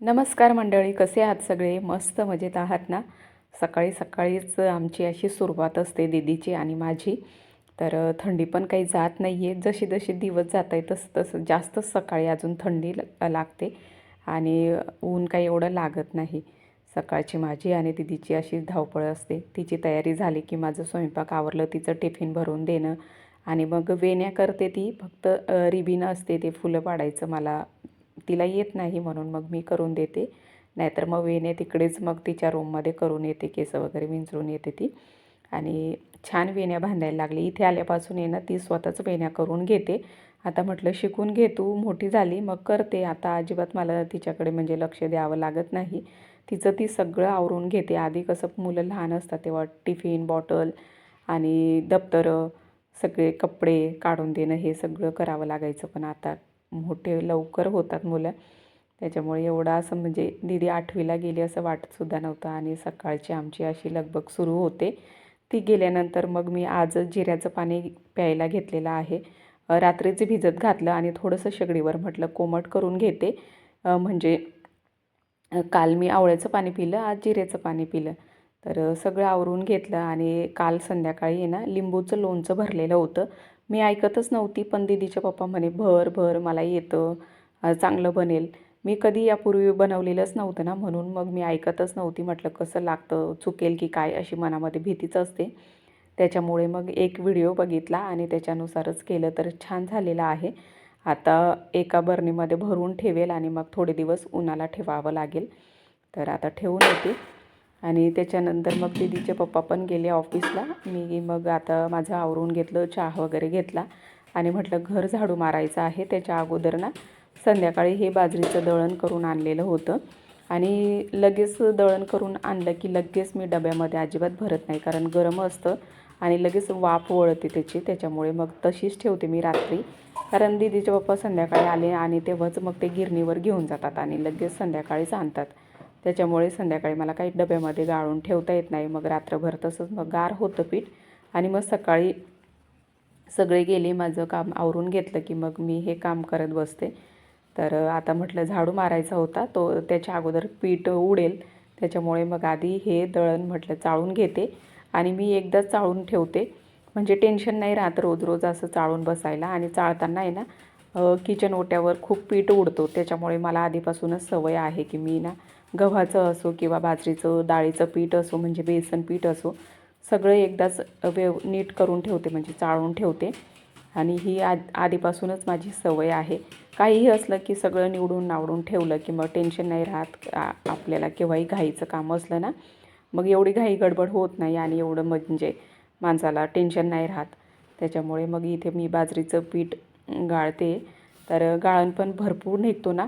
नमस्कार मंडळी कसे आहात सगळे? मस्त मजेत आहात ना? सकाळी सकाळीच आमची अशी सुरुवात असते दीदीची आणि माझी. तर थंडी पण काही जात नाही आहे जशी जशी दिवस जात आहे तसं तसं जास्तच सकाळी अजून थंडी ल- लागते आणि ऊन काही एवढं लागत नाही. सकाळची माझी आणि दीदीची अशी धावपळ असते. तिची तयारी झाली की माझं स्वयंपाक आवरलं तिचं टिफिन भरून देणं आणि मग वेण्या करते ती. फक्त रिबीन असते ते फुलं पाडायचं मला तिला येत नाही म्हणून मग मी करून देते. नाहीतर मग वेण्या तिकडेच मग तिच्या रूममध्ये करून येते केस वगैरे विंचरून येते ती. आणि छान वेण्या बांधायला लागली. इथे आल्यापासून आहे ना ती स्वतःच वेण्या करून घेते. आता म्हटलं शिकून घे तू मोठी झाली मग करते. आता अजिबात मला तिच्याकडे म्हणजे लक्ष द्यावं लागत नाही. तिचं ती सगळं आवरून घेते. आधी कसं मुलं लहान असतात तेव्हा टिफिन बॉटल आणि दप्तरं सगळे कपडे काढून देणं हे सगळं करावं लागायचं. पण आता मोठे लवकर होतात मुलं. त्याच्यामुळे एवढा असं म्हणजे दीदी आठवीला गेली असं वाटतसुद्धा नव्हतं आणि सकाळची आमची अशी लगबग सुरू होते. ती गेल्यानंतर मग मी आजच जिऱ्याचं पाणी प्यायला घेतलेलं आहे. रात्रीचं भिजत घातलं आणि थोडंसं शेगडीवर म्हटलं कोमट करून घेते. म्हणजे काल मी आवळ्याचं पाणी पिलं आज जिऱ्याचं पाणी पिलं. तर सगळं आवरून घेतलं आणि काल संध्याकाळी आहे ना लिंबूचं लोणचं भरलेलं होतं. मी ऐकतच नव्हती पण दिदीच्या पप्पा म्हणे भर भर मला येतं. चांगलं बनेल. मी कधी यापूर्वी बनवलेलंच नव्हतं ना म्हणून मग मी ऐकतच नव्हती. म्हटलं कसं लागतं? चुकेल की काय? अशी मनामध्ये भीतीच असते. त्याच्यामुळे मग एक व्हिडिओ बघितला आणि त्याच्यानुसारच केलं तर छान झालेलं आहे. आता एका बरणीमध्ये भरून ठेवेल आणि मग थोडे दिवस उन्हाला ठेवावं लागेल. तर आता ठेवून येते. आणि त्याच्यानंतर मग दीदीचे पप्पा पण गेले ऑफिसला. मी मग आता माझं आवरून घेतलं चहा वगैरे घेतला आणि म्हटलं घर झाडू मारायचं आहे त्याच्या अगोदर ना संध्याकाळी हे बाजरीचं दळण करून आणलेलं होतं. आणि लगेच दळण करून आणलं की लगेच मी डब्यामध्ये अजिबात भरत नाही कारण गरम असतं आणि लगेच वाफ वळते त्याची. त्याच्यामुळे मग तशीच ठेवते मी रात्री. कारण दीदीचे पप्पा संध्याकाळी आले आणि तेव्हाच मग ते गिरणीवर घेऊन जातात आणि लगेच संध्याकाळीच आणतात. त्याच्यामुळे संध्याकाळी मला काही डब्यामध्ये गाळून ठेवता येत नाही. मग रात्रभर तसंच मग गार होतं पीठ. आणि मग सकाळी सगळे गेले माझं काम आवरून घेतलं की मग मी हे काम करत बसते. तर आता म्हटलं झाडू मारायचा होता तो त्याच्या अगोदर पीठ उडेल. त्याच्यामुळे मग आधी हे दळण म्हटलं चाळून घेते. आणि मी एकदाच चाळून ठेवते. म्हणजे टेन्शन नाही राहत रोज रोज असं चाळून बसायला. आणि चाळताना आहे ना किचन ओट्यावर खूप पीठ उडतो. त्याच्यामुळे मला आधीपासूनच सवय आहे की मी ना गव्हाचं असो किंवा बाजरीचं डाळीचं पीठ असो म्हणजे बेसन पीठ असो सगळं एकदाच व्यव नीट करून ठेवते म्हणजे चाळून ठेवते. आणि ही आ आधीपासूनच माझी सवय आहे. काहीही असलं की सगळं निवडून नावडून ठेवलं की मग टेन्शन नाही राहत आपल्याला केव्हाही घाईचं काम असलं ना मग एवढी घाई गडबड होत नाही आणि एवढं म्हणजे माणसाला टेन्शन नाही राहत. त्याच्यामुळे मग इथे मी बाजरीचं पीठ गाळते. तर गाळण पण भरपूर निघतो ना.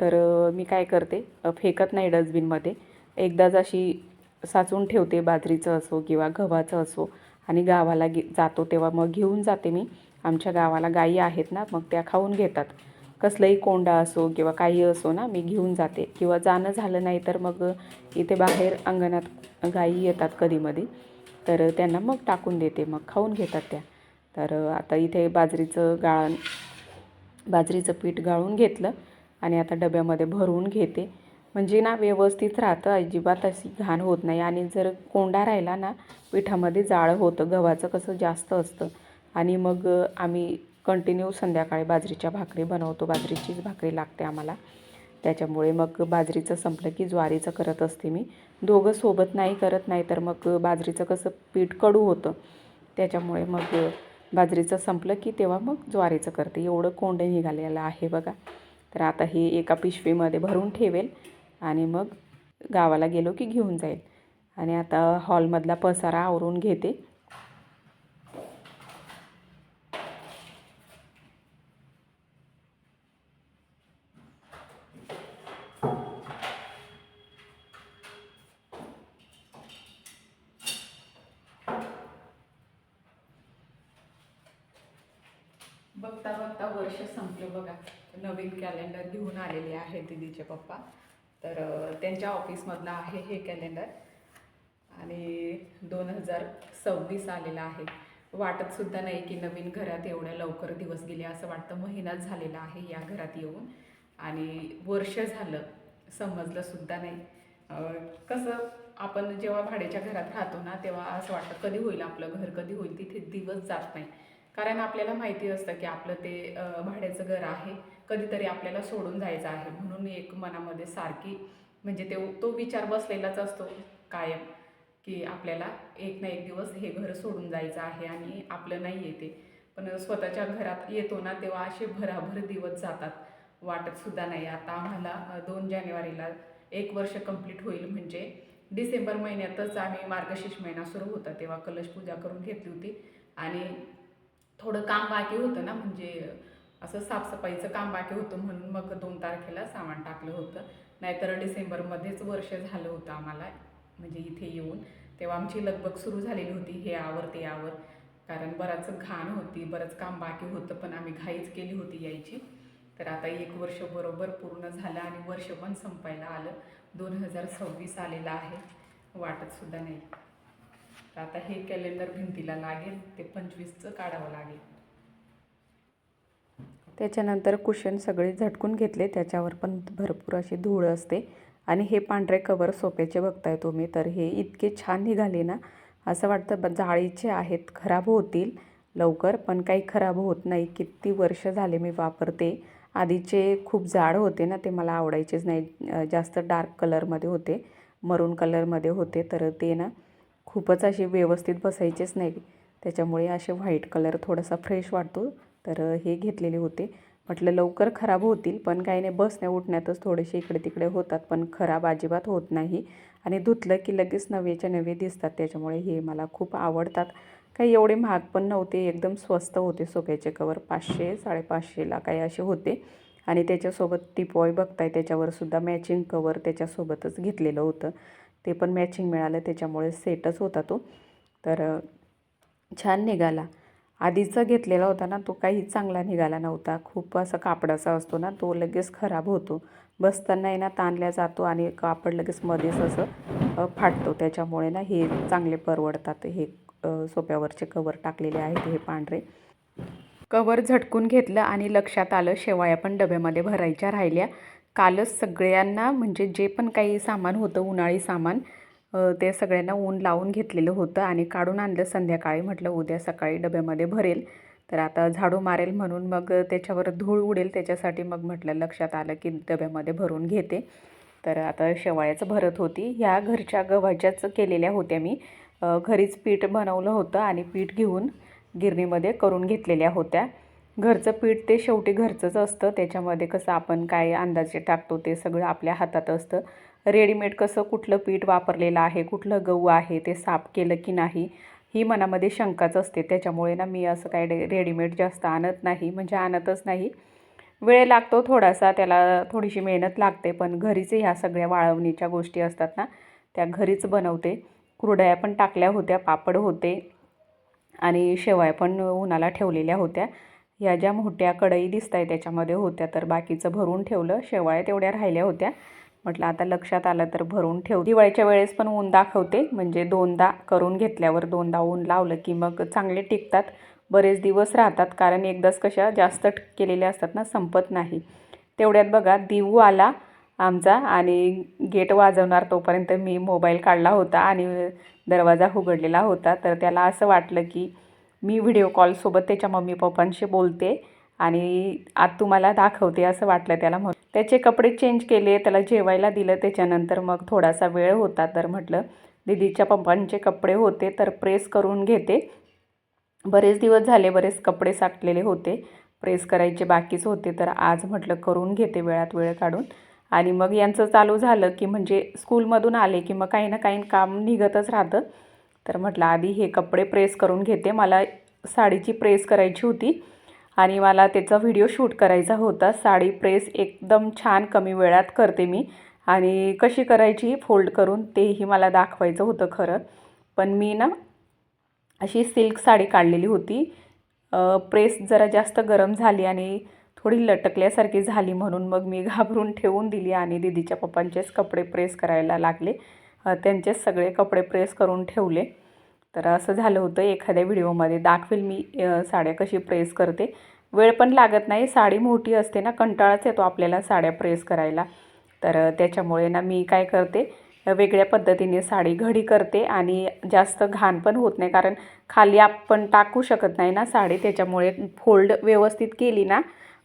तर मी काय करते? फेकत नाही डस्टबिनमध्ये. एकदाच अशी साचून ठेवते बाजरीचं असो किंवा गव्हाचं असो आणि गावाला गे जातो तेव्हा मग घेऊन जाते मी. आमच्या गावाला गायी आहेत ना मग त्या खाऊन घेतात. कसलंही कोंडा असो किंवा काही असो ना मी घेऊन जाते. किंवा जाणं झालं नाही तर मग इथे बाहेर अंगणात गायी येतात कधीमध्ये तर त्यांना मग टाकून देते मग खाऊन घेतात त्या. तर आता इथे बाजरीचं गाळण बाजरीचं पीठ गाळून घेतलं. आणि आता डब्यामध्ये भरून घेते. म्हणजे ना व्यवस्थित राहतं अजिबात अशी घाण होत नाही. आणि जर कोंडा राहिला ना पिठामध्ये जाळं होतं गव्हाचं कसं जास्त असतं. आणि मग आम्ही कंटिन्यू संध्याकाळी बाजरीच्या भाकरी बनवतो. बाजरीचीच भाकरी लागते आम्हाला. त्याच्यामुळे मग बाजरीचं संपलं की ज्वारीचं करत असते मी. दोघं सोबत नाही करत नाही तर मग बाजरीचं कसं पीठ कडू होतं. त्याच्यामुळे मग बाजरीचं संपलं की तेव्हा मग ज्वारीचं करते. एवढं कोंड निघालेलं आहे बघा. तर आता हे एका पिशवीमध्ये भरून ठेवेल आणि मग गावाला गेलो की घेऊन जाईल. आणि आता हॉलमधला पसारा आवरून घेते. बघता बघता वर्ष संपलं बघा. नवीन कॅलेंडर घेऊन आलेले आहे दीदीचे पप्पा. तर त्यांच्या ऑफिसमधलं आहे हे कॅलेंडर आणि दोन हजार सव्वीस आलेलं आहे. वाटतसुद्धा नाही की नवीन घरात एवढ्या लवकर दिवस गेले असं वाटतं. महिनाच झालेला आहे या घरात येऊन. आणि वर्ष झालं समजलंसुद्धा नाही. कसं आपण जेव्हा भाड्याच्या घरात राहतो ना तेव्हा असं वाटतं कधी होईल आपलं घर कधी होईल तिथे दिवस जात नाही. कारण आपल्याला माहिती असतं की आपलं ते भाड्याचं घर आहे. कधीतरी आपल्याला सोडून जायचं आहे. म्हणून एक मनामध्ये सारखी म्हणजे ते तो विचार बसलेलाच असतो कायम की आपल्याला एक ना एक दिवस हे घर सोडून जायचं आहे आणि आपलं नाही येते पण स्वतःच्या घरात येतो ना तेव्हा असे भराभर दिवस जातात. वाटतसुद्धा नाही. आता आम्हाला दोन जानेवारीला एक वर्ष कंप्लीट होईल म्हणजे डिसेंबर महिन्यातच आम्ही मार्गशीर्ष महिना सुरू होता तेव्हा कलश पूजा करून घेतली होती. आणि थोडं काम बाकी होतं ना म्हणजे असं साफसफाईचं काम बाकी होतं म्हणून मग दोन तारखेला सामान टाकलं होतं. नाहीतर डिसेंबरमध्येच वर्ष झालं होतं आम्हाला म्हणजे इथे येऊन. तेव्हा आमची लगबग सुरू झालेली होती हे आवर ते आवर. कारण बराच घाण होती बरंच काम बाकी होतं पण आम्ही घाईच केली होती यायची. तर आता एक वर्ष बरोबर पूर्ण झालं आणि वर्ष पण संपायला आलं. दोन हजार सव्वीस आलेलं आहे वाटतसुद्धा नाही. तर आता हे कॅलेंडर भिंतीला लागेल ते पंचवीसचं काढावं लागेल. त्याच्यानंतर कुशन सगळे झटकून घेतले. त्याच्यावर पण भरपूर अशी धूळ असते. आणि हे पांढरे कवर सोप्याचे बघताय तुम्ही तर हे इतके छान निघाले ना. असं वाटतं ब जाळीचे आहेत खराब होतील लवकर पण काही खराब होत नाही. किती वर्ष झाले मी वापरते. आधीचे खूप जाड होते ना ते मला आवडायचेच नाही. जास्त डार्क कलरमध्ये होते मरून कलरमध्ये होते तर ते ना खूपच असे व्यवस्थित बसायचेच नाही. त्याच्यामुळे असे व्हाईट कलर थोडासा फ्रेश वाटतो. तर हे घेतलेले होते. म्हटलं लवकर खराब होतील पण काही नाही बसण्या उठण्यातच थोडेसे इकडे तिकडे होतात पण खराब अजिबात होत नाही. आणि धुतलं की लगेच नवेच्या नवे दिसतात त्याच्यामुळे हे मला खूप आवडतात. काही एवढे महाग पण नव्हते एकदम स्वस्त होते सोफ्याचे कवर पाचशे साडेपाचशेला काही असे होते. आणि त्याच्यासोबत टिपॉय बघताय त्याच्यावरसुद्धा मॅचिंग कवर त्याच्यासोबतच घेतलेलं होतं. ते पण मॅचिंग मिळालं त्याच्यामुळे सेटच होता तो. तर छान निघाला. आधीचा घेतलेला होता ना तो काही चांगला निघाला नव्हता. खूप असा कापडाचा असतो ना तो लगेच खराब होतो. बसताना ना ताणल्या जातो आणि कापड लगेच मध्येच असं फाटतो. त्याच्यामुळे ना हे चांगले परवडतात. हे सोप्यावरचे कवर टाकलेले आहेत हे पांढरे. कवर झटकून घेतलं आणि लक्षात आलं शेवाया पण डब्यामध्ये भरायच्या राहिल्या. कालच सगळ्यांना म्हणजे जे पण काही सामान होतं उन्हाळी सामान ते सगळ्यांना ऊन लावून घेतलेलं होतं आणि काढून आणलं संध्याकाळी. म्हटलं उद्या सकाळी डब्यामध्ये भरेल. तर आता झाडू मारेल म्हणून मग त्याच्यावर धूळ उडेल. त्याच्यासाठी मग म्हटलं लक्षात आलं की डब्यामध्ये भरून घेते. तर आता शेवाळ्याचं भरत होती. ह्या घरच्या गव्हाच्याच केलेल्या होत्या मी. घरीच पीठ बनवलं होतं आणि पीठ घेऊन गिरणीमध्ये करून घेतलेल्या होत्या. घरचं पीठ ते शेवटी घरचंच असतं. त्याच्यामध्ये कसं आपण काय अंदाजे टाकतो ते सगळं आपल्या हातात असतं. रेडीमेड कसं कुठलं पीठ वापरलेलं आहे कुठलं गहू आहे ते साफ केलं की नाही ही मनामध्ये शंकाच असते. त्याच्यामुळे ना मी असं काय रे- रेडीमेड जास्त आणत नाही म्हणजे आणतच नाही. वेळ लागतो थोडासा त्याला थोडीशी मेहनत लागते पण घरीच ह्या सगळ्या वाळवणीच्या गोष्टी असतात ना त्या घरीच बनवते. कुरडया पण टाकल्या होत्या पापड होते आणि शेवाय पण उन्हाला ठेवलेल्या होत्या. ह्या ज्या मोठ्या कढई दिसत आहे त्याच्यामध्ये होत्या तर बाकीचं भरून ठेवलं शेवाळ्या तेवढ्या राहिल्या होत्या. म्हटलं आता लक्षात आलं तर भरून ठेव. दिवाळीच्या वेळेस पण ऊन दाखवते. म्हणजे दोनदा करून घेतल्यावर दोनदा ऊन लावलं की मग चांगले टिकतात. बरेच दिवस राहतात कारण एकदाच कशा जास्त ट- केलेल्या असतात ना संपत नाही. तेवढ्यात बघा दिवू आला आमचा आणि गेट वाजवणार तोपर्यंत मी मोबाईल काढला होता आणि दरवाजा उघडलेला होता. तर त्याला असं वाटलं की मी व्हिडिओ कॉलसोबत त्याच्या मम्मी पप्पांशी बोलते. आणि आत तुम्हाला दाखवते असं वाटलं त्याला म्हणून. त्याचे कपडे चेंज केले त्याला जेवायला दिलं त्याच्यानंतर मग थोडासा वेळ होता तर म्हटलं दीदीच्या पप्पांचे कपडे होते तर प्रेस करून घेते. बरेच दिवस झाले बरेच कपडे साठलेले होते प्रेस करायचे बाकीच होते तर आज म्हटलं करून घेते वेळात वेळ काढून. आणि मग यांचं चालू झालं की म्हणजे स्कूलमधून आले की मग काही ना काही काम निघतच राहतं. तर म्हटलं आधी हे कपडे प्रेस करून घेते. मला साडीची प्रेस करायची होती. आणि मला त्याचा व्हिडिओ शूट करायचा होता. साडी प्रेस एकदम छान कमी वेळात करते मी. आणि कशी करायची फोल्ड करून तेही मला दाखवायचं होतं खरं. पण मी ना अशी सिल्क साडी काढलेली होती. प्रेस जरा जास्त गरम झाली आणि थोडी लटकल्यासारखी झाली म्हणून मग मी घाबरून ठेवून दिली आणि दीदीच्या पप्पांचेच कपडे प्रेस करायला लागले. त्यांचेच सगळे कपडे प्रेस करून ठेवले. तर असं झालं होतं एखाद्या व्हिडिओमध्ये. दाखवेल मी साड्या कशी प्रेस करते. वेळ पण लागत नाही. साडी मोठी असते ना कंटाळाच येतो आपल्याला साड्या प्रेस करायला. तर त्याच्यामुळे ना मी काय करते वेगळ्या पद्धतीने साडी घडी करते आणि जास्त घाण पण होत नाही. कारण खाली आपण टाकू शकत नाही ना साडी. त्याच्यामुळे फोल्ड व्यवस्थित केली ना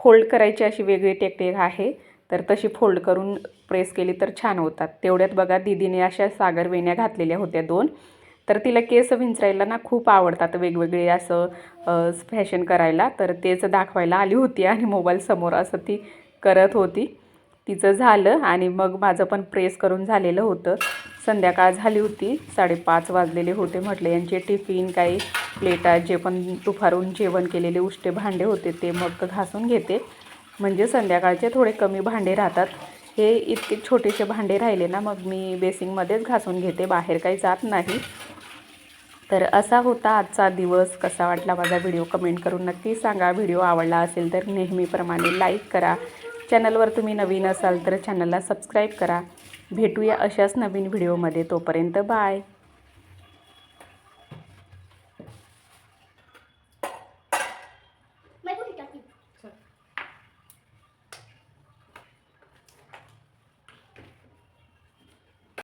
फोल्ड करायची अशी वेगळी टेक्निक आहे. तर तशी फोल्ड करून प्रेस केली तर छान होतात. तेवढ्यात बघा दीदीने अशा सागर वेण्या घातलेल्या होत्या दोन. तर तिला केस विंचरायला ना खूप आवडतात वेगवेगळे असं फॅशन करायला. तर तेच दाखवायला आली होती आणि मोबाईल समोर असं ती करत होती. तिचं झालं आणि मग माझं पण प्रेस करून झालेलं होतं. संध्याकाळ झाली होती साडेपाच वाजलेले होते म्हटलं. यांचे टिफिन काही प्लेटा जे पण दुपारून जेवण केलेले उष्टे भांडे होते ते मग घासून घेते. म्हणजे संध्याकाळचे थोडे कमी भांडे राहतात. हे इतके छोटेसे भांडे राहिले ना मग मी बेसिंगमध्येच घासून घेते. बाहेर काही जात नाही. तर असा होता आजचा दिवस. कसा वाटला माझा व्हिडिओ कमेंट करून नक्की सांगा. व्हिडिओ आवडला असेल तर नेहमीप्रमाणे लाईक करा. चॅनलवर तुम्ही नवीन असाल तर चॅनलला सबस्क्राईब करा. भेटूया अशाच नवीन व्हिडिओमध्ये. तोपर्यंत बाय